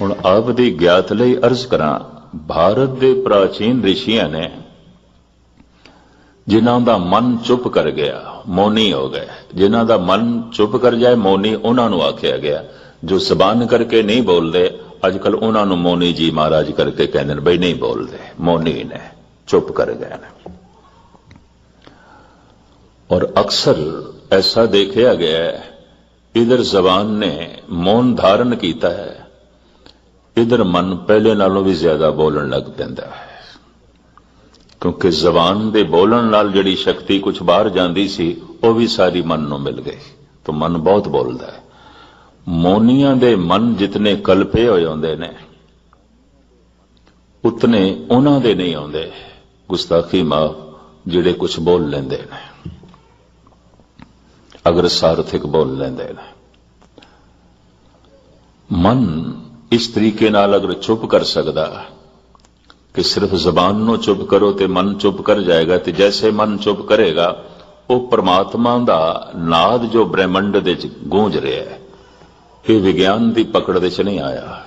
ਹੁਣ ਆਪ ਦੀ ਗਿਆਤ ਲਈ ਅਰਜ਼ ਕਰਾਂ, ਭਾਰਤ ਦੇ ਪ੍ਰਾਚੀਨ ਰਿਸ਼ੀਆਂ ਨੇ ਜਿਨ੍ਹਾਂ ਦਾ ਮਨ ਚੁੱਪ ਕਰ ਗਿਆ, ਮੌਨੀ ਹੋ ਗਏ। ਜਿਨ੍ਹਾਂ ਦਾ ਮਨ ਚੁੱਪ ਕਰ ਜਾਏ, ਮੌਨੀ ਉਹਨਾਂ ਨੂੰ ਆਖਿਆ ਗਿਆ। ਜੋ ਜ਼ਬਾਨ ਕਰਕੇ ਨਹੀਂ ਬੋਲਦੇ ਅੱਜ ਕੱਲ ਉਹਨਾਂ ਨੂੰ ਮੌਨੀ ਜੀ ਮਹਾਰਾਜ ਕਰਕੇ ਕਹਿੰਦੇ ਨੇ, ਬਈ ਨਹੀਂ ਬੋਲਦੇ, ਮੌਨੀ ਨੇ, ਚੁੱਪ ਕਰ ਗਏ ਨੇ। ਔਰ ਅਕਸਰ ਐਸਾ ਦੇਖਿਆ ਗਿਆ ਹੈ, ਇਧਰ ਜ਼ਬਾਨ ਨੇ ਮੌਨ ਧਾਰਨ ਕੀਤਾ ਹੈ ਇਧਰ ਮਨ ਪਹਿਲੇ ਨਾਲੋਂ ਵੀ ਜ਼ਿਆਦਾ ਬੋਲਣ ਲੱਗ ਪੈਂਦਾ ਹੈ। ਕਿਉਂਕਿ ਜ਼ਬਾਨ ਦੇ ਬੋਲਣ ਨਾਲ ਜਿਹੜੀ ਸ਼ਕਤੀ ਕੁਝ ਬਾਹਰ ਜਾਂਦੀ ਸੀ, ਉਹ ਵੀ ਸਾਰੀ ਮਨ ਨੂੰ ਮਿਲ ਗਈ। ਤਾਂ ਮਨ ਬਹੁਤ ਬੋਲਦਾ ਹੈ। ਮੋਨੀਆਂ ਦੇ ਮਨ ਜਿਤਨੇ ਕਲਪੇ ਹੋਏ ਹੁੰਦੇ ਨੇ, ਉਤਨੇ ਉਹਨਾਂ ਦੇ ਨਹੀਂ ਆਉਂਦੇ। ਗੁਸਤਾਖੀ ਮਾ ਜਿਹੜੇ ਕੁਝ ਬੋਲ ਲੈਂਦੇ ਨੇ, ਅਗਰ ਸਾਰਥਿਕ ਬੋਲ ਲੈਂਦੇ ਨੇ। ਮਨ ਇਸ ਤਰੀਕੇ ਨਾਲ ਅਗਰ ਚੁੱਪ ਕਰ ਸਕਦਾ ਕਿ ਸਿਰਫ ਜ਼ਬਾਨ ਨੂੰ ਚੁੱਪ ਕਰੋ ਤੇ ਮਨ ਚੁੱਪ ਕਰ ਜਾਏਗਾ ਤੇ ਜੈਸੇ ਮਨ ਚੁੱਪ ਕਰੇਗਾ, ਉਹ ਪ੍ਰਮਾਤਮਾ ਦਾ ਨਾਦ ਜੋ ਬ੍ਰਹਿਮੰਡ ਦੇ ਵਿੱਚ ਗੂੰਜ ਰਿਹਾ ਹੈ, ਇਹ ਵਿਗਿਆਨ ਦੀ ਪਕੜ ਦੇ ਨਹੀਂ ਆਇਆ।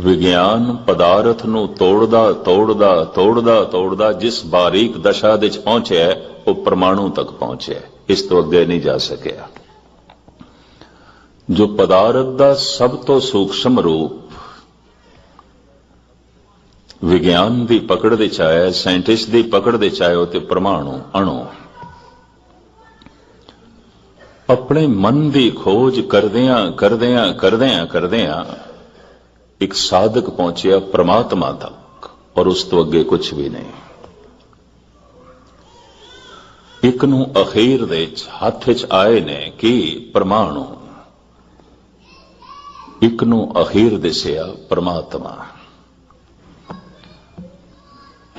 ਵਿਗਿਆਨ ਪਦਾਰਥ ਨੂੰ ਤੋੜਦਾ ਤੋੜਦਾ ਤੋੜਦਾ ਤੋੜਦਾ ਜਿਸ ਬਾਰੀਕ ਦਸ਼ਾ ਦੇ ਚ ਪਹੁੰਚਿਆ ਉਹ ਪਰਮਾਣੂ ਤੱਕ ਪਹੁੰਚਿਆ ਇਸ ਤੋਂ ਅੱਗੇ ਨਹੀਂ ਜਾ ਸਕਿਆ। ਜੋ ਪਦਾਰਥ ਦਾ ਸਭ ਤੋਂ ਸੂਖਸ਼ਮ ਰੂਪ ਵਿਗਿਆਨ ਦੀ ਪਕੜ ਦੇ ਚਾਹੇ, ਸਾਇੰਟਿਸਟ ਦੀ ਪਕੜ ਦੇ ਚਾਹੇ, ਉਹ ਤੇ ਪ੍ਰਮਾਣੂ, ਅਣੂ। ਆਪਣੇ ਮਨ ਦੀ ਖੋਜ ਕਰਦਿਆਂ ਕਰਦਿਆਂ ਕਰਦਿਆਂ ਕਰਦਿਆਂ ਇੱਕ ਸਾਧਕ ਪਹੁੰਚਿਆ ਪ੍ਰਮਾਤਮਾ ਤੱਕ, ਔਰ ਉਸ ਤੋਂ ਅੱਗੇ ਕੁਝ ਵੀ ਨਹੀਂ। ਇੱਕ ਨੂੰ ਅਖੀਰ ਦੇ ਹੱਥ ਵਿੱਚ ਆਏ ਨੇ ਕਿ ਪ੍ਰਮਾਣੂ ਇੱਕ ਨੂੰ ਅਖੀਰ ਦਿਸਿਆ ਪਰਮਾਤਮਾ।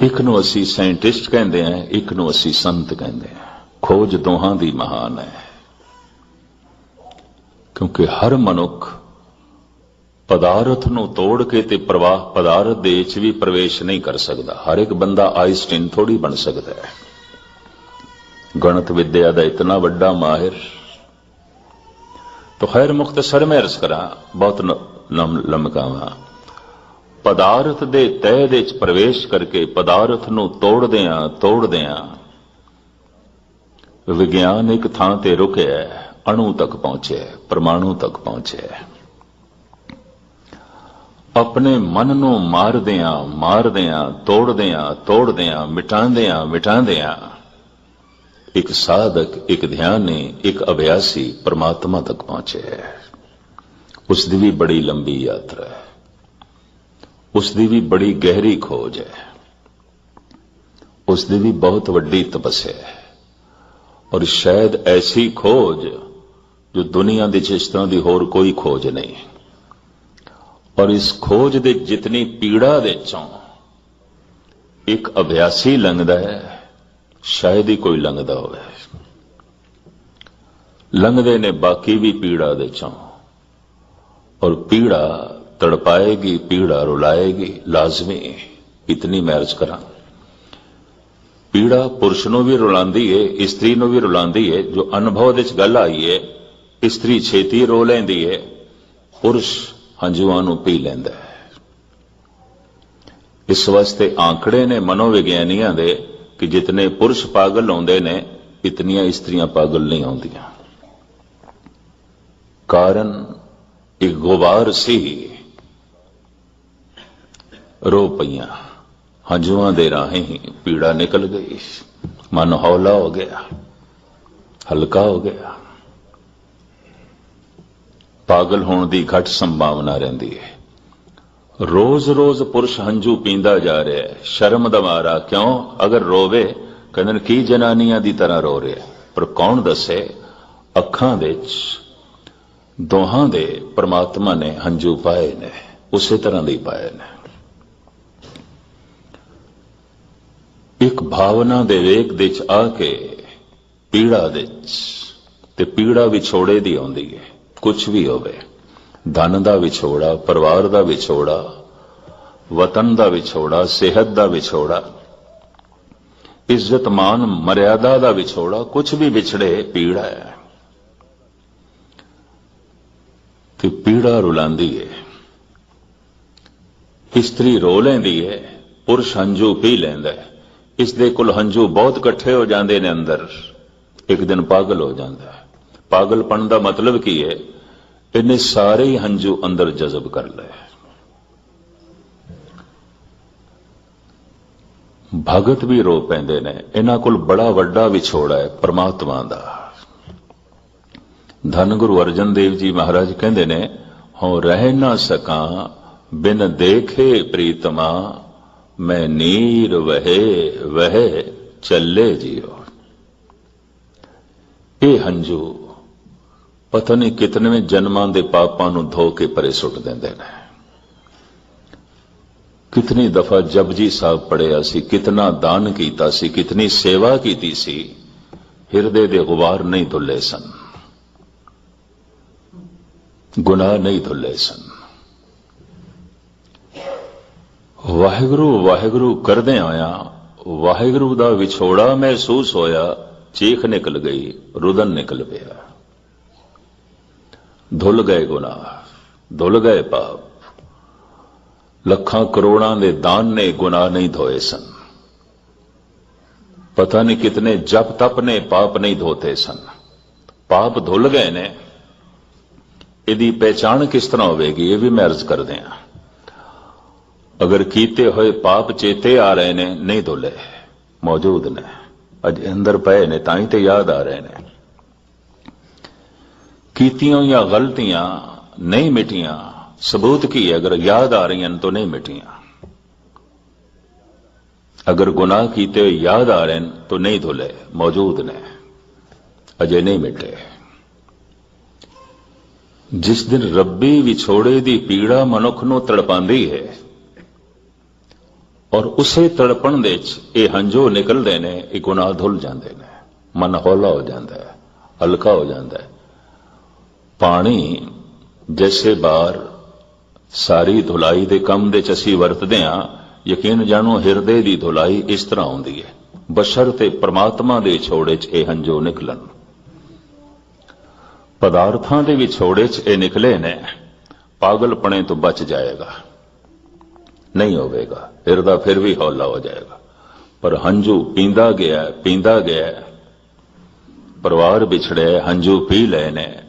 ਇੱਕ ਨੂੰ ਅਸੀਂ ਸਾਇੰਟਿਸਟ ਕਹਿੰਦੇ ਹਾਂ ਇੱਕ ਨੂੰ ਅਸੀਂ ਸੰਤ ਕਹਿੰਦੇ ਹਾਂ। ਖੋਜ ਦੋਹਾਂ ਦੀ ਮਹਾਨ ਹੈ। ਕਿਉਂਕਿ ਹਰ ਮਨੁੱਖ ਪਦਾਰਥ ਨੂੰ ਤੋੜ ਕੇ ਤੇ ਪ੍ਰਵਾਹ, ਪਦਾਰਥ ਦੇ ਵਿੱਚ ਵੀ ਪ੍ਰਵੇਸ਼ ਨਹੀਂ ਕਰ ਸਕਦਾ। ਹਰ ਇੱਕ ਬੰਦਾ ਆਇਨਸਟਾਈਨ ਥੋੜੀ ਬਣ ਸਕਦਾ ਹੈ। ਗਣਿਤ ਵਿਦਿਆ ਦਾ ਇਤਨਾ ਵੱਡਾ ਮਾਹਿਰ तो खैर मुख्तसर में अर्ज करा बहुत ਲਮਕਾਵਾਂ ਪਦਾਰਥ ਦੇ ਤਹਿ ਦੇ ਵਿੱਚ ਪ੍ਰਵੇਸ਼ ਕਰਕੇ ਪਦਾਰਥ ਨੂੰ ਤੋੜਦਿਆਂ ਤੋੜਦਿਆਂ ਵਿਗਿਆਨ ਇੱਕ ਥਾਂ ਤੇ ਰੁਕਿਆ ਹੈ, ਅਣੂ ਤੱਕ ਪਹੁੰਚਿਆ ਹੈ, ਪਰਮਾਣੂ ਤੱਕ ਪਹੁੰਚਿਆ ਹੈ। ਆਪਣੇ ਮਨ ਨੂੰ ਮਾਰਦਿਆਂ ਮਾਰਦਿਆਂ ਤੋੜਦਿਆਂ ਤੋੜਦਿਆਂ ਮਿਟਾਉਂਦਿਆਂ ਮਿਟਾਉਂਦਿਆਂ ਇੱਕ ਸਾਧਕ, ਇੱਕ ਧਿਆਨੀ, ਇੱਕ ਅਭਿਆਸੀ ਪ੍ਰਮਾਤਮਾ ਤੱਕ ਪਹੁੰਚਿਆ ਹੈ। ਉਸ ਦੀ ਵੀ ਬੜੀ ਲੰਬੀ ਯਾਤਰਾ ਹੈ। ਉਸ ਦੀ ਵੀ ਬੜੀ ਗਹਿਰੀ ਖੋਜ ਹੈ। ਉਸ ਦੀ ਵੀ ਬਹੁਤ ਵੱਡੀ ਤਪੱਸਿਆ ਹੈ। ਔਰ ਸ਼ਾਇਦ ਐਸੀ ਖੋਜ ਜੋ ਦੁਨੀਆ ਦੇ ਇਸ ਤਰ੍ਹਾਂ ਦੀ ਹੋਰ ਕੋਈ ਖੋਜ ਨਹੀਂ। ਔਰ ਇਸ ਖੋਜ ਦੇ ਜਿਤਨੀ ਪੀੜਾ ਦੇ ਚੋਂ ਇੱਕ ਅਭਿਆਸੀ ਲੰਘਦਾ ਹੈ ਸ਼ਾਇਦ ਹੀ ਕੋਈ ਲੰਘਦਾ ਹੋਵੇ। ਲੰਘਦੇ ਨੇ ਬਾਕੀ ਵੀ ਪੀੜਾ ਦੇ ਚੋਂ। ਔਰ ਪੀੜਾ ਤੜਪਾਏਗੀ, ਪੀੜਾ ਰੁਲਾਏਗੀ, ਲਾਜ਼ਮੀ। ਇਤਨੀ ਮੈਰਜ ਕਰਾਂ। ਪੀੜਾ ਪੁਰਸ਼ ਨੂੰ ਵੀ ਰੁਲਾਉਂਦੀ ਏ, ਇਸਤਰੀ ਨੂੰ ਵੀ ਰੁਲਾਉਂਦੀ ਏ, ਜੋ ਅਨੁਭਵ ਵਿੱਚ ਗੱਲ ਆਈ ਏ, ਇਸਤਰੀ ਛੇਤੀ ਰੋ ਲੈਂਦੀ ਏ, ਪੁਰਸ਼ ਹੰਝੂਆਂ ਨੂੰ ਪੀ ਲੈਂਦਾ ਹੈ। ਇਸ ਵਾਸਤੇ ਆંકੜੇ ਨੇ ਮਨੋਵਿਗਿਆਨੀਆਂ ਦੇ ਕਿ ਜਿਤਨੇ ਪੁਰਸ਼ ਪਾਗਲ ਆਉਂਦੇ ਨੇ, ਇਤਨੀਆਂ ਇਸਤਰੀਆਂ ਪਾਗਲ ਨਹੀਂ ਆਉਂਦੀਆਂ। ਕਾਰਨ ਇੱਕ ਗੁਬਾਰ ਸੀ। ਰੋ ਪਈਆਂ। ਹੰਝੂਆਂ ਦੇ ਰਾਹੀਂ ਹੀ ਪੀੜਾ ਨਿਕਲ ਗਈ। ਮਨ ਹੌਲਾ ਹੋ ਗਿਆ। ਹਲਕਾ ਹੋ ਗਿਆ। ਪਾਗਲ ਹੋਣ ਦੀ ਘੱਟ ਸੰਭਾਵਨਾ ਰਹਿੰਦੀ ਹੈ। ਰੋਜ਼-ਰੋਜ਼ ਪੁਰਸ਼ ਹੰਝੂ ਪੀਂਦਾ ਜਾ ਰਿਹਾ ਹੈ। ਸ਼ਰਮ ਦਾ ਮਾਰਾ ਕਿਉਂ? ਅਗਰ ਰੋਵੇ, ਕਹਿੰਦੇ ਨੇ, ਕੀ ਜਨਾਨੀਆਂ ਦੀ ਤਰ੍ਹਾਂ ਰੋ ਰਿਹਾ ਪਰ ਕੌਣ ਦੱਸੇ? ਅੱਖਾਂ ਵਿੱਚ, ਦੋਹਾਂ ਦੇ ਪ੍ਰਮਾਤਮਾ ਨੇ ਹੰਝੂ ਪਾਏ ਨੇ। ਉਸੇ ਤਰ੍ਹਾਂ ਦੇ ਪਾਏ ਨੇ। ਇੱਕ ਭਾਵਨਾ ਦੇ ਵੇਖ ਦੇ ਚ ਆ ਕੇ, ਪੀੜਾ ਦੇ ਤੇ ਪੀੜਾ ਵਿਛੋੜੇ ਦੀ ਆਉਂਦੀ ਹੈ। ਕੁਝ ਵੀ ਹੋਵੇ। ਧਨ ਦਾ ਵਿਛੋੜਾ, ਪਰਿਵਾਰ ਦਾ ਵਿਛੋੜਾ, ਵਤਨ ਦਾ ਵਿਛੋੜਾ, ਸਿਹਤ ਦਾ ਵਿਛੋੜਾ, ਇੱਜ਼ਤ ਮਾਨ ਮਰਿਆਦਾ ਦਾ ਵਿਛੋੜਾ ਕੁਝ ਵੀ ਵਿਛੜੇ, ਪੀੜਾ ਹੈ। ਤੇ ਪੀੜਾ ਰੁਲਾਉਂਦੀ ਹੈ ਇਸਤਰੀ ਰੋ ਲੈਂਦੀ ਹੈ ਪੁਰਸ਼ ਹੰਝੂ ਪੀ ਲੈਂਦਾ ਹੈ। ਇਸ ਦੇ ਕੋਲ ਹੰਝੂ ਬਹੁਤ ਇਕੱਠੇ ਹੋ ਜਾਂਦੇ ਨੇ ਅੰਦਰ। ਇੱਕ ਦਿਨ ਪਾਗਲ ਹੋ ਜਾਂਦਾ ਹੈ। ਪਾਗਲਪਣ ਦਾ ਮਤਲਬ ਕੀ ਹੈ ਇਹਨੇ ਸਾਰੇ ਹੀ ਹੰਝੂ ਅੰਦਰ ਜਜ਼ਬ ਕਰ ਲਏ। ਭਗਤ ਵੀ ਰੋ ਪੈਂਦੇ ਨੇ। ਇਹਨਾਂ ਕੋਲ ਬੜਾ ਵੱਡਾ ਵਿਛੋੜਾ ਹੈ ਪ੍ਰਮਾਤਮਾ ਦਾ। ਧੰਨ ਗੁਰੂ ਅਰਜਨ ਦੇਵ ਜੀ ਮਹਾਰਾਜ ਕਹਿੰਦੇ ਨੇ, ਹਉ ਰਹਿ ਨਾ ਸਕਾਂ, ਬਿਨ ਦੇਖੇ ਪ੍ਰੀਤਮਾ, ਮੈਂ ਨੀਰ ਵਹੇ ਵਹੇ ਚੱਲੇ ਜੀਓ। ਇਹ ਹੰਝੂ ਪਤਾ ਨਹੀਂ ਕਿਤਨੇ ਜਨਮਾਂ ਦੇ ਪਾਪਾਂ ਨੂੰ ਧੋ ਕੇ ਪਰੇ ਸੁੱਟ ਦਿੰਦੇ ਨੇ। ਕਿਤਨੀ ਦਫਾ ਜਪਜੀ ਸਾਹਿਬ ਪੜਿਆ ਸੀ, ਕਿਤਨਾ ਦਾਨ ਕੀਤਾ ਸੀ, ਕਿਤਨੀ ਸੇਵਾ ਕੀਤੀ ਸੀ, ਹਿਰਦੇ ਦੇ ਗੁਬਾਰ ਨਹੀਂ ਧੁੱਲੇ ਸਨ। ਗੁਨਾਹ ਨਹੀਂ ਧੁੱਲੇ ਸਨ। ਵਾਹਿਗੁਰੂ ਵਾਹਿਗੁਰੂ ਕਰਦੇ ਆਇਆ ਵਾਹਿਗੁਰੂ ਦਾ ਵਿਛੋੜਾ ਮਹਿਸੂਸ ਹੋਇਆ, ਚੀਖ ਨਿਕਲ ਗਈ, ਰੁਦਨ ਨਿਕਲ ਪਿਆ। ਧੁੱਲ ਗਏ ਗੁਨਾਹ, ਧੁੱਲ ਗਏ ਪਾਪ। ਲੱਖਾਂ ਕਰੋੜਾਂ ਦੇ ਦਾਨ ਨੇ ਗੁਨਾਹ ਨਹੀਂ ਧੋਏ ਸਨ। ਪਤਾ ਨਹੀਂ ਕਿਤਨੇ ਜਪ ਤਪ ਨੇ ਪਾਪ ਨਹੀਂ ਧੋਤੇ ਸਨ। ਪਾਪ ਧੁੱਲ ਗਏ ਨੇ। ਇਹਦੀ ਪਹਿਚਾਣ ਕਿਸ ਤਰ੍ਹਾਂ ਹੋਵੇਗੀ, ਇਹ ਵੀ ਮੈਂ ਅਰਜ਼ ਕਰਦੇ ਹਾਂ। ਅਗਰ ਕੀਤੇ ਹੋਏ ਪਾਪ ਚੇਤੇ ਆ ਰਹੇ ਨੇ, ਨਹੀਂ ਧੁੱਲੇ, ਮੌਜੂਦ ਨੇ। ਅੱਜ ਅੰਦਰ ਪਏ ਨੇ, ਤਾਂ ਹੀ ਤੇ ਯਾਦ ਆ ਰਹੇ ਨੇ। ਕੀਤੀਆਂ ਜਾਂ ਗਲਤੀਆਂ ਨਹੀਂ ਮਿਟੀਆਂ, ਸਬੂਤ ਕੀ ਹੈ? ਅਗਰ ਯਾਦ ਆ ਰਹੀਆਂ ਤਾਂ ਨਹੀਂ ਮਿਟੀਆਂ। ਅਗਰ ਗੁਨਾਹ ਕੀਤੇ ਹੋਏ ਯਾਦ ਆ ਰਹੇ ਨੇ ਤਾਂ ਨਹੀਂ ਧੁਲੇ, ਮੌਜੂਦ ਨੇ। ਅਜੇ ਨਹੀਂ ਮਿਟੇ। ਜਿਸ ਦਿਨ ਰੱਬੀ ਵਿਛੋੜੇ ਦੀ ਪੀੜਾ ਮਨੁੱਖ ਨੂੰ ਤੜਪਾਉਂਦੀ ਹੈ ਔਰ ਉਸੇ ਤੜਪਣ ਦੇ ਵਿੱਚ ਇਹ ਹੰਝੋ ਨਿਕਲਦੇ ਨੇ, ਇਹ ਗੁਨਾਹ ਧੁੱਲ ਜਾਂਦੇ ਨੇ। ਮਨ ਹੌਲਾ ਹੋ ਜਾਂਦਾ ਹੈ, ਹਲਕਾ ਹੋ ਜਾਂਦਾ ਹੈ। ਪਾਣੀ ਜੈਸੇ ਬਾਹਰ ਸਾਰੀ ਧੁਲਾਈ ਦੇ ਕੰਮ ਦੇ ਚ ਅਸੀਂ ਵਰਤਦੇ ਹਾਂ। ਯਕੀਨ ਜਾਣੋ, ਹਿਰਦੇ ਦੀ ਧੁਲਾਈ ਇਸ ਤਰ੍ਹਾਂ ਹੁੰਦੀ ਹੈ। ਬਸ਼ਰ ਤੇ ਪ੍ਰਮਾਤਮਾ ਦੇ ਛੋੜੇ ਚ ਇਹ ਹੰਝੋ ਨਿਕਲਣ। ਪਦਾਰਥਾਂ ਦੇ ਵਿਛੋੜੇ ਚ ਇਹ ਨਿਕਲੇ ਨੇ। ਪਾਗਲਪਣੇ ਤੋਂ ਬਚ ਜਾਏਗਾ। ਨਹੀਂ ਹੋਵੇਗਾ। ਹਿਰਦਾ ਫਿਰ ਵੀ ਹੌਲਾ ਹੋ ਜਾਏਗਾ। ਪਰ ਹੰਝੂ ਪੀਂਦਾ ਗਿਆ ਪੀਂਦਾ ਗਿਆ। ਪਰਿਵਾਰ ਵਿਛੜਿਆ, ਹੰਝੂ ਪੀ ਲਏ ਨੇ।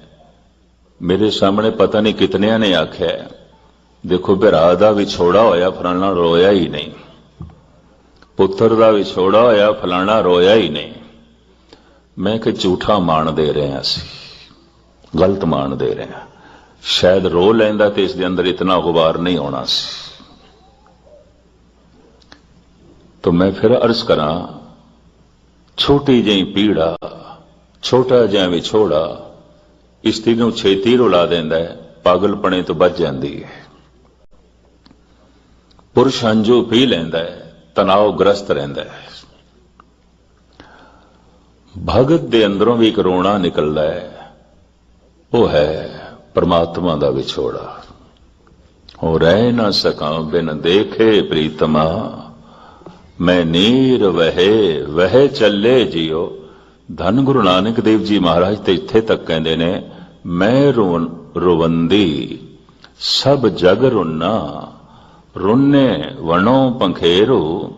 ਮੇਰੇ ਸਾਹਮਣੇ ਪਤਾ ਨਹੀਂ ਕਿਤਨਿਆਂ ਨੇ ਆਖਿਆ ਦੇਖੋ ਭਰਾ ਦਾ ਵਿਛੋੜਾ ਹੋਇਆ ਫਲਾਣਾ ਰੋਇਆ ਹੀ ਨਹੀਂ ਪੁੱਤਰ ਦਾ ਵਿਛੋੜਾ ਹੋਇਆ ਫਲਾਣਾ ਰੋਇਆ ਹੀ ਨਹੀਂ ਮੈਂ ਕਿ ਝੂਠਾ ਮਾਣ ਦੇ ਰਿਹਾ ਸੀ ਗਲਤ ਮਾਣ ਦੇ ਰਿਹਾ ਸ਼ਾਇਦ ਰੋ ਲੈਂਦਾ ਤੇ ਇਸ ਦੇ ਅੰਦਰ ਇਤਨਾ ਗੁਬਾਰ ਨਹੀਂ ਆਉਣਾ ਸੀ तो मैं फिर अर्ज करा ਛੋਟੀ ਜਿਹੀ ਪੀੜਾ ਛੋਟਾ ਜਿਹਾ ਵਿਛੋੜਾ ਇਸਤਰੀ ਨੂੰ ਛੇਤੀ ਰੁਲਾ ਦਿੰਦਾ ਹੈ, ਪਾਗਲਪਣੇ ਤੋਂ ਬਚ ਜਾਂਦੀ ਹੈ। ਪੁਰਸ਼ ਹੰਝੂ ਪੀ ਲੈਂਦਾ ਹੈ ਤਣਾਅ ਗ੍ਰਸਤ ਰਹਿੰਦਾ ਹੈ। ਭਗਤ ਦੇ ਅੰਦਰੋਂ ਵੀ ਇੱਕ ਰੋਣਾ ਨਿਕਲਦਾ ਹੈ, ਉਹ ਹੈ ਪਰਮਾਤਮਾ ਦਾ ਵਿਛੋੜਾ। ਹੋ ਰਹਿ ਨਾ ਸਕਾਂ, ਬਿਨ ਦੇਖੇ ਪ੍ਰੀਤਮਾ, ਮੈਂ ਨੀਰ ਵਹੇ, ਵਹਿ ਚੱਲੇ ਜਿਉ ਧੰਨ ਗੁਰੂ ਨਾਨਕ ਦੇਵ ਜੀ ਮਹਾਰਾਜ ਤੇ ਇੱਥੇ ਤੱਕ ਕਹਿੰਦੇ ਨੇ ਮੈਂ ਰੋਨ ਰਵੰਦੀ, ਸਭ ਜਗ ਰੁਨਾ, ਰੁੰਨੇ ਵਣੋ ਪੰਖੇਰੋ,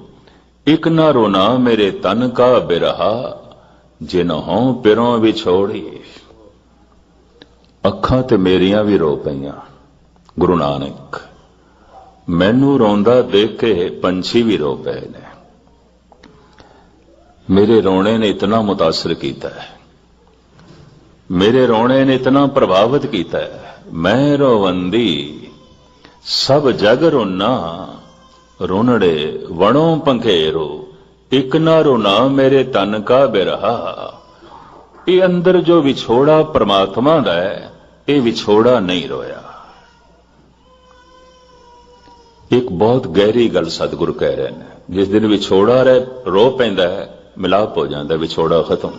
ਇਕ ਨਾ ਰੋਨਾ ਮੇਰੇ ਤਨ ਕਾ ਬਿਰਹਾ, ਜਿਨ ਪਿਰੋਂ ਵਿਛੋੜੀ। ਅੱਖਾਂ ਤੇ ਮੇਰੀਆਂ ਵੀ ਰੋ ਪਈਆਂ, ਗੁਰੂ ਨਾਨਕ, ਮੈਨੂੰ ਰੋਂਦਾ ਦੇਖ ਕੇ ਪੰਛੀ ਵੀ ਰੋ ਪਏ ਨੇ। ਮੇਰੇ ਰੋਣੇ ਨੇ ਇਤਨਾ ਮੁਤਾਸਰ ਕੀਤਾ ਹੈ। ਮੇਰੇ ਰੋਣੇ ਨੇ ਇਤਨਾ ਪ੍ਰਭਾਵਿਤ ਕੀਤਾ ਮੈਂ ਰੋਵੰਦੀ, ਸਭ ਜਗ ਰੋਨਾ ਰੋਣੜੇ ਵਣੋਂ ਪੰਖੇਰੋ, ਇਕ ਨਾ ਰੋਣਾ ਮੇਰੇ ਤਨ ਕਾ ਬਿਰਹਾ। ਇਹ ਅੰਦਰ ਜੋ ਵਿਛੋੜਾ ਪ੍ਰਮਾਤਮਾ ਦਾ ਹੈ, ਇਹ ਵਿਛੋੜਾ ਨਹੀਂ ਰੋਇਆ। ਇੱਕ ਬਹੁਤ ਗਹਿਰੀ ਗੱਲ ਸਤਿਗੁਰ ਕਹਿ ਰਹੇ ਨੇ, ਜਿਸ ਦਿਨ ਵਿਛੋੜਾ ਰਹਿ ਰੋ ਪੈਂਦਾ ਹੈ, ਮਿਲਾਪ ਹੋ ਜਾਂਦਾ, ਵਿਛੋੜਾ ਖਤਮ।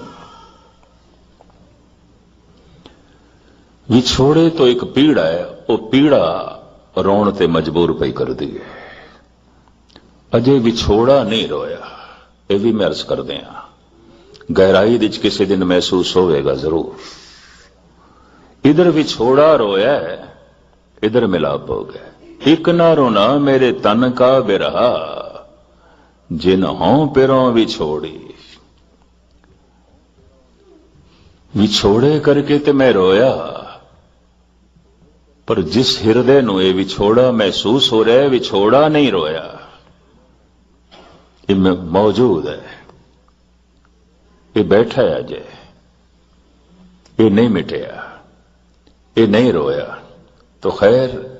ਵਿਛੋੜੇ ਤੋਂ ਇੱਕ ਪੀੜਾ ਹੈ, ਉਹ ਪੀੜਾ ਰੋਣ ਤੇ ਮਜਬੂਰ ਪਈ ਕਰਦੀ ਹੈ। ਅਜੇ ਵਿਛੋੜਾ ਨਹੀਂ ਰੋਇਆ, ਇਹ ਵੀ ਮੈਂ ਅਰਜ਼ ਕਰਦੇ ਆ ਗਹਿਰਾਈ ਵਿੱਚ ਕਿਸੇ ਦਿਨ ਮਹਿਸੂਸ ਹੋਵੇਗਾ ਜ਼ਰੂਰ। ਇਧਰ ਵਿਛੋੜਾ ਰੋਇਆ ਇਧਰ ਮਿਲਾਪ ਹੋ ਗਿਆ ਇੱਕ ਨਾ ਰੋਣਾ ਮੇਰੇ ਤਨ ਕਾ ਬਿਰਹਾ, ਜਿਨ ਹੋਂ ਪਿਰੋਂ ਵਿਛੋੜੀ ਵਿਛੋੜੇ ਕਰਕੇ ਤੇ ਮੈਂ ਰੋਇਆ। ਪਰ ਜਿਸ ਹਿਰਦੇ ਨੂੰ ਇਹ ਵਿਛੋੜਾ ਮਹਿਸੂਸ ਹੋ ਰਿਹਾ ਹੈ ਵਿਛੋੜਾ ਨਹੀਂ ਰੋਇਆ। ਇਹ ਮੌਜੂਦ ਹੈ। ਇਹ ਬੈਠਾ ਹੈ ਅਜੇ। ਇਹ ਨਹੀਂ ਮਿਟਿਆ। ਇਹ ਨਹੀਂ ਰੋਇਆ। ਤੋ ਖੈਰ,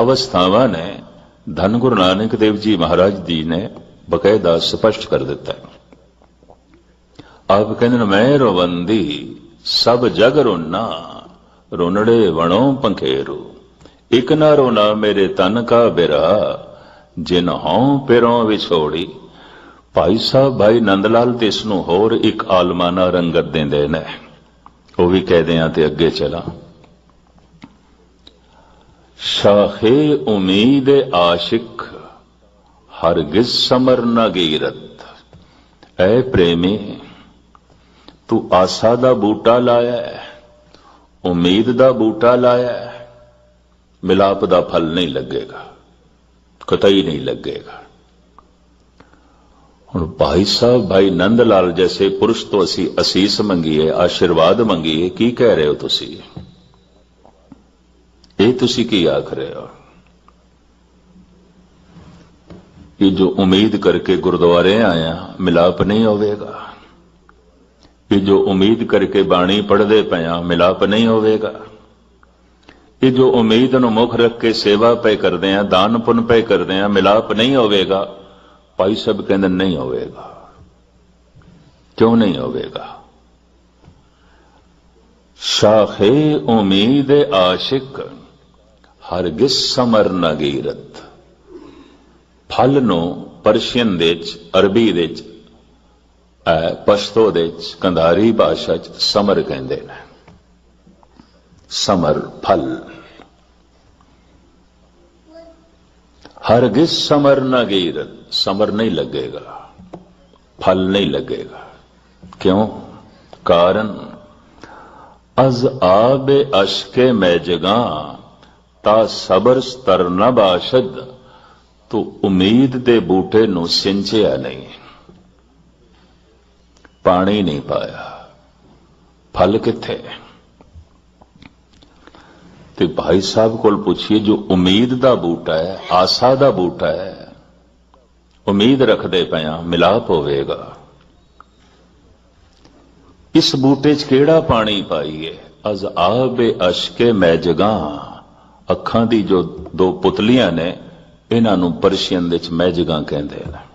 ਅਵਸਥਾਵਾਂ ਨੇ ਧੰਨ ਗੁਰੂ ਨਾਨਕ ਦੇਵ ਜੀ ਮਹਾਰਾਜ ਜੀ ਨੇ ਬਕਾਇਦਾ ਸਪਸ਼ਟ ਕਰ ਦਿੱਤਾ। ਆਪ ਕਹਿੰਦੇ ਨੇ, ਮੈਂ ਰਵੰਦੀ, ਸਭ ਜਗ ਰੋਨਾ। ਰੋਨੜੇ ਵਣੋ ਪੰਖੇਰੂ। ਇਕ ਨਾ ਰੋਣਾ ਮੇਰੇ ਤਨ ਕਾ ਬਿਰਾ, ਜਿਨ ਹਉ ਪਿਰੋਂ ਵਿਛੋੜੀ। ਭਾਈ ਸਾਹਿਬ, ਭਾਈ ਨੰਦ ਲਾਲ ਤੇ ਇਸ ਨੂੰ ਹੋਰ ਇੱਕ ਆਲਮਾਨਾ ਰੰਗਤ ਦਿੰਦੇ ਨੇ। ਉਹ ਵੀ ਕਹਦੇ ਆ ਤੇ ਅੱਗੇ ਚਲਾ। ਸ਼ਾਖੇ ਉਮੀਦ ਆਸ਼ਿਕ, ਹਰਗਿਜ਼ ਸਮਰ ਨਾ ਗੀਰਤ। ਐ ਪ੍ਰੇਮੀ, ਤੂੰ ਆਸਾ ਦਾ ਬੂਟਾ ਲਾਇਆ ਉਮੀਦ ਦਾ ਬੂਟਾ ਲਾਇਆ ਹੈ, ਮਿਲਾਪ ਦਾ ਫਲ ਨਹੀਂ ਲੱਗੇਗਾ ਕਤਈ ਨਹੀਂ ਲੱਗੇਗਾ ਹੁਣ ਭਾਈ ਸਾਹਿਬ ਭਾਈ ਨੰਦ ਲਾਲ ਜੈਸੇ ਪੁਰਸ਼ ਤੋਂ ਅਸੀਂ ਅਸੀਸ ਮੰਗੀਏ ਆਸ਼ੀਰਵਾਦ ਮੰਗੀਏ ਕੀ ਕਹਿ ਰਹੇ ਹੋ ਤੁਸੀਂ ਇਹ ਤੁਸੀਂ ਕੀ ਆਖ ਰਹੇ ਹੋ ਇਹ ਜੋ ਉਮੀਦ ਕਰਕੇ ਗੁਰਦੁਆਰੇ ਆਇਆ ਮਿਲਾਪ ਨਹੀਂ ਹੋਵੇਗਾ ਇਹ ਜੋ ਉਮੀਦ ਕਰਕੇ ਬਾਣੀ ਪੜ੍ਹਦੇ ਪਿਆ, ਮਿਲਾਪ ਨਹੀਂ ਹੋਵੇਗਾ। ਇਹ ਜੋ ਉਮੀਦ ਨੂੰ ਮੁੱਖ ਰੱਖ ਕੇ ਸੇਵਾ ਪੈ ਕਰਦੇ ਆ, ਦਾਨ ਪੁੰਨ ਪੈ ਕਰਦੇ ਆ, ਮਿਲਾਪ ਨਹੀਂ ਹੋਵੇਗਾ, ਭਾਈ ਸਭ ਕਹਿੰਦੇ ਨਹੀਂ ਹੋਵੇਗਾ। ਕਿਉਂ ਨਹੀਂ ਹੋਵੇਗਾ? ਸ਼ਾਖੇ ਉਮੀਦ ਆਸ਼ਿਕ, ਹਰਗਿਸ ਸਮਰ ਨਾ ਫਲ ਨੂੰ ਪਰਸ਼ੀਅਨ ਦੇ ਵਿੱਚ ਅਰਬੀ ਦੇ ਵਿੱਚ ਪਸ਼ਤੋ ਦੇ ਵਿੱਚ ਕੰਧਾਰੀ ਭਾਸ਼ਾ ਚ ਸਮਰ ਕਹਿੰਦੇ ਨੇ। ਸਮਰ ਫਲ। ਹਰਗਿਜ਼ ਸਮਰ ਨਾ ਗੀਰਤ ਸਮਰ ਨਹੀਂ ਲੱਗੇਗਾ। ਫਲ ਨਹੀਂ ਲੱਗੇਗਾ। ਕਿਉਂ? ਕਾਰਨ, ਅਜ਼ ਆਬੇ ਅਸ਼ਕੇ ਮੈਂ ਜਗਾ, ਤਾ ਸਬਰ ਸਤਰ ਨ ਬਾਸ਼ਦ, ਤੂੰ ਉਮੀਦ ਦੇ ਬੂਟੇ ਨੂੰ ਸਿੰਚਿਆ ਨਹੀਂ। ਪਾਣੀ ਨਹੀਂ ਪਾਇਆ। ਫਲ ਕਿੱਥੇ? ਤੇ ਭਾਈ ਸਾਹਿਬ ਕੋਲ ਪੁੱਛੀਏ, ਜੋ ਉਮੀਦ ਦਾ ਬੂਟਾ ਹੈ, ਆਸਾ ਦਾ ਬੂਟਾ ਹੈ, ਉਮੀਦ ਰੱਖਦੇ ਪਿਆ ਮਿਲਾਪ ਹੋਵੇਗਾ। ਇਸ ਬੂਟੇ 'ਚ ਕਿਹੜਾ ਪਾਣੀ ਪਾਈਏ? ਅਜ਼ ਆਬੇ ਅਸ਼ਕੇ ਮੈਂ ਅੱਖਾਂ ਦੀ ਜੋ ਦੋ ਪੁਤਲੀਆਂ ਨੇ, ਇਹਨਾਂ ਨੂੰ ਪਰਸ਼ੀਅਨ ਦੇ ਵਿੱਚ ਮੈਜਗਾ ਕਹਿੰਦੇ ਨੇ।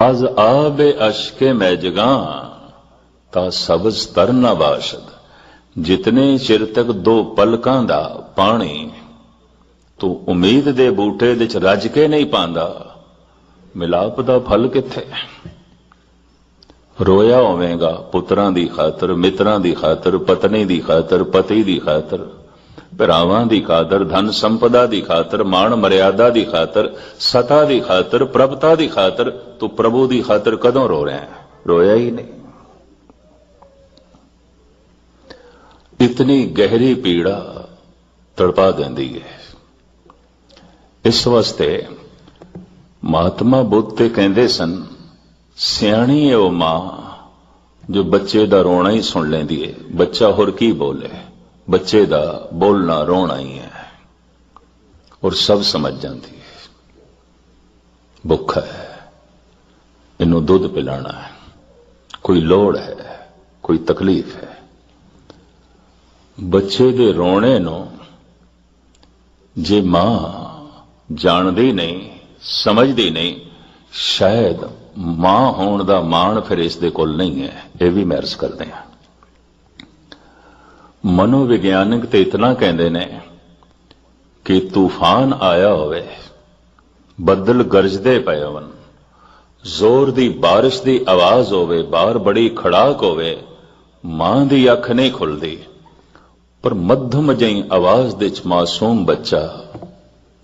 ਅਜ਼ ਆਬੇ ਅਸ਼ਕੇ ਮੈਜਗਾ ਤਾਂ ਸਬਜ਼ ਤਰਨਾ ਬਾਸ਼ਦ ਜਿਤਨੇ ਚਿਰ ਤੱਕ ਦੋ ਪਲਕਾਂ ਦਾ ਪਾਣੀ, ਤੂੰ ਉਮੀਦ ਦੇ ਬੂਟੇ ਵਿੱਚ ਰੱਜ ਕੇ ਨਹੀਂ ਪਾਉਂਦਾ ਮਿਲਾਪ ਦਾ ਫਲ ਕਿੱਥੇ? ਰੋਇਆ ਹੋਵੇਗਾ ਪੁੱਤਰਾਂ ਦੀ ਖਾਤਰ, ਮਿੱਤਰਾਂ ਦੀ ਖਾਤਰ, ਪਤਨੀ ਦੀ ਖਾਤਰ, ਪਤੀ ਦੀ ਖਾਤਰ। ਭਰਾਵਾਂ ਦੀ ਖਾਤਰ, ਧਨ ਸੰਪਦਾ ਦੀ ਖਾਤਰ, ਮਾਣ ਮਰਿਆਦਾ ਦੀ ਖਾਤਰ, ਸਤਾ ਦੀ ਖਾਤਰ, ਪ੍ਰਭਤਾ ਦੀ ਖਾਤਰ, ਤੂੰ ਪ੍ਰਭੂ ਦੀ ਖਾਤਰ ਕਦੋਂ ਰੋ ਰਿਹਾ ਹੈ? ਰੋਇਆ ਹੀ ਨਹੀਂ। ਇਤਨੀ ਗਹਿਰੀ ਪੀੜਾ ਤੜਪਾ ਦਿੰਦੀ ਹੈ ਇਸ ਵਾਸਤੇ ਮਹਾਤਮਾ ਬੁੱਧ ਤੇ ਕਹਿੰਦੇ ਸਨ, ਸਿਆਣੀ ਹੈ ਉਹ ਮਾਂ ਜੋ ਬੱਚੇ ਦਾ ਰੋਣਾ ਹੀ ਸੁਣ ਲੈਂਦੀ ਏ। ਬੱਚਾ ਹੋਰ ਕੀ ਬੋਲੇ? ਬੱਚੇ ਦਾ ਬੋਲਣਾ, ਰੋਣਾ ਹੀ ਹੈ। ਔਰ ਸਭ ਸਮਝ ਜਾਂਦੀ ਹੈ। ਭੁੱਖ ਹੈ। ਇਹਨੂੰ ਦੁੱਧ ਪਿਲਾਣਾ ਹੈ। ਕੋਈ ਲੋੜ ਹੈ, ਕੋਈ ਤਕਲੀਫ ਹੈ। ਬੱਚੇ ਦੇ ਰੋਣੇ ਨੂੰ ਜੇ ਮਾਂ ਜਾਣਦੀ ਨਹੀਂ, ਸਮਝਦੀ ਨਹੀਂ, ਸ਼ਾਇਦ ਮਾਂ ਹੋਣ ਦਾ ਮਾਣ ਫਿਰ ਇਸ ਦੇ ਕੋਲ ਨਹੀਂ ਹੈ। ਇਹ ਵੀ ਮੈਂ ਅਰਜ਼ ਕਰਦੇ ਹਾਂ। ਮਨੋਵਿਗਿਆਨਕ ਤੇ ਇਤਨਾ ਕਹਿੰਦੇ ਨੇ ਕਿ ਤੂਫਾਨ ਆਇਆ ਹੋਵੇ, ਬੱਦਲ ਗਰਜਦੇ ਪਏ ਹੋਣ, ਜ਼ੋਰ ਦੀ ਬਾਰਿਸ਼ ਦੀ ਆਵਾਜ਼ ਹੋਵੇ, ਬਾਹਰ ਬੜੀ ਖੜਾਕ ਹੋਵੇ, ਮਾਂ ਦੀ ਅੱਖ ਨਹੀਂ ਖੁੱਲਦੀ, ਪਰ ਮੱਧਮ ਜਿਹੀ ਆਵਾਜ਼ ਦੇ ਚ ਮਾਸੂਮ ਬੱਚਾ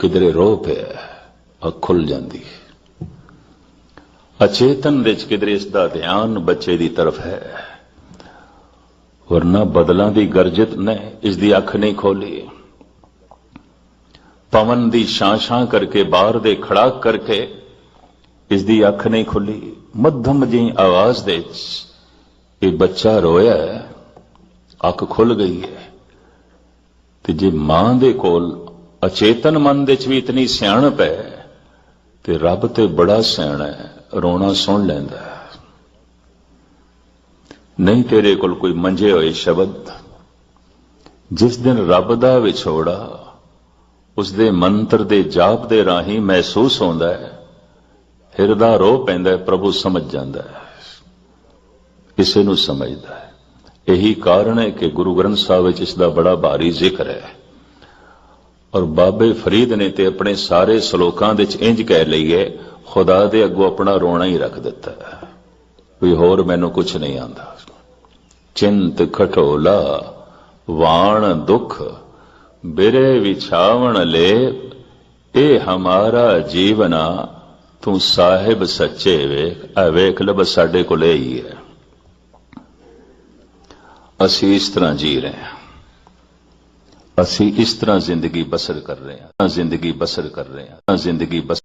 ਕਿਧਰੇ ਰੋ ਪਿਆ ਅੱਖ ਖੁੱਲ ਜਾਂਦੀ ਅਚੇਤਨ ਵਿੱਚ ਕਿਧਰੇ ਇਸ ਦਾ ਧਿਆਨ ਬੱਚੇ ਦੀ ਤਰਫ ਹੈ। ਵਰਨਾ ਬਦਲਾਂ ਦੀ ਗਰਜਤ ਨੇ ਇਸ ਦੀ ਅੱਖ ਨਹੀਂ ਖੋਲੀ। ਪਵਨ ਦੀ ਛਾਂ ਛਾਂ ਕਰਕੇ ਬਾਹਰ ਦੇ ਖੜਾਕ ਕਰਕੇ ਇਸ ਦੀ ਅੱਖ ਨਹੀਂ ਖੁੱਲੀ। ਮੱਧਮ ਜਿਹੀ ਆਵਾਜ਼ ਦੇ ਵਿੱਚ ਇਹ ਬੱਚਾ ਰੋਇਆ ਅੱਖ ਖੁੱਲ ਗਈ ਹੈ। ਤੇ ਜੇ ਮਾਂ ਦੇ ਕੋਲ ਅਚੇਤਨ ਮਨ ਦੇ ਵਿੱਚ ਵੀ ਇਤਨੀ ਸਿਆਣਪ ਹੈ, ਤੇ ਰੱਬ ਤੇ ਬੜਾ ਸਿਆਣਾ ਹੈ, ਰੋਣਾ ਸੁਣ ਲੈਂਦਾ ਹੈ। ਨਹੀਂ ਤੇਰੇ ਕੋਲ ਕੋਈ ਮੰਝੇ ਹੋਏ ਸ਼ਬਦ। ਜਿਸ ਦਿਨ ਰੱਬ ਦਾ ਵਿਛੋੜਾ, ਉਸ ਦੇ ਮੰਤਰ ਦੇ ਜਾਪ ਦੇ ਰਾਹੀਂ ਮਹਿਸੂਸ ਹੁੰਦਾ ਹੈ ਹਿਰਦਾ ਰੋ ਪੈਂਦਾ ਪ੍ਰਭੂ ਸਮਝ ਜਾਂਦਾ ਹੈ। ਕਿਸੇ ਨੂੰ ਸਮਝਦਾ ਹੈ। ਇਹੀ ਕਾਰਨ ਹੈ ਕਿ ਗੁਰੂ ਗ੍ਰੰਥ ਸਾਹਿਬ ਵਿੱਚ ਇਸ ਦਾ ਬੜਾ ਭਾਰੀ ਜ਼ਿਕਰ ਹੈ। ਔਰ ਬਾਬੇ ਫਰੀਦ ਨੇ ਤੇ ਆਪਣੇ ਸਾਰੇ ਸ਼ਲੋਕਾਂ ਦੇ ਵਿੱਚ ਇੰਜ ਕਹਿ ਲਈਏ ਖੁਦਾ ਦੇ ਅੱਗੋਂ ਆਪਣਾ ਰੋਣਾ ਹੀ ਰੱਖ ਦਿੱਤਾ ਹੈ। ਕੋਈ ਹੋਰ ਮੈਨੂੰ ਕੁਝ ਨਹੀਂ ਆਂਦਾ ਚਿੰਤ ਖਟੋਲਾ, ਵਾਣ ਦੁਖ, ਬਿਰੇ ਵਿਛਾਵਣ ਲੇ ਇਹ ਹਮਾਰਾ ਜੀਵਨਾ, ਤੂੰ ਸਾਹਿਬ ਸੱਚੇ ਵੇਖ ਆ ਵੇਖ ਲੈ ਬਸ ਸਾਡੇ ਕੋਲ ਇਹ ਹੀ ਹੈ। ਅਸੀਂ ਇਸ ਤਰ੍ਹਾਂ ਜੀ ਰਹੇ ਹਾਂ। ਅਸੀਂ ਇਸ ਤਰ੍ਹਾਂ ਜ਼ਿੰਦਗੀ ਬਸਰ ਕਰ ਰਹੇ ਹਾਂ ਜ਼ਿੰਦਗੀ ਬਸਰ ਕਰ ਰਹੇ ਹਾਂ ਜ਼ਿੰਦਗੀ ਬਸਰ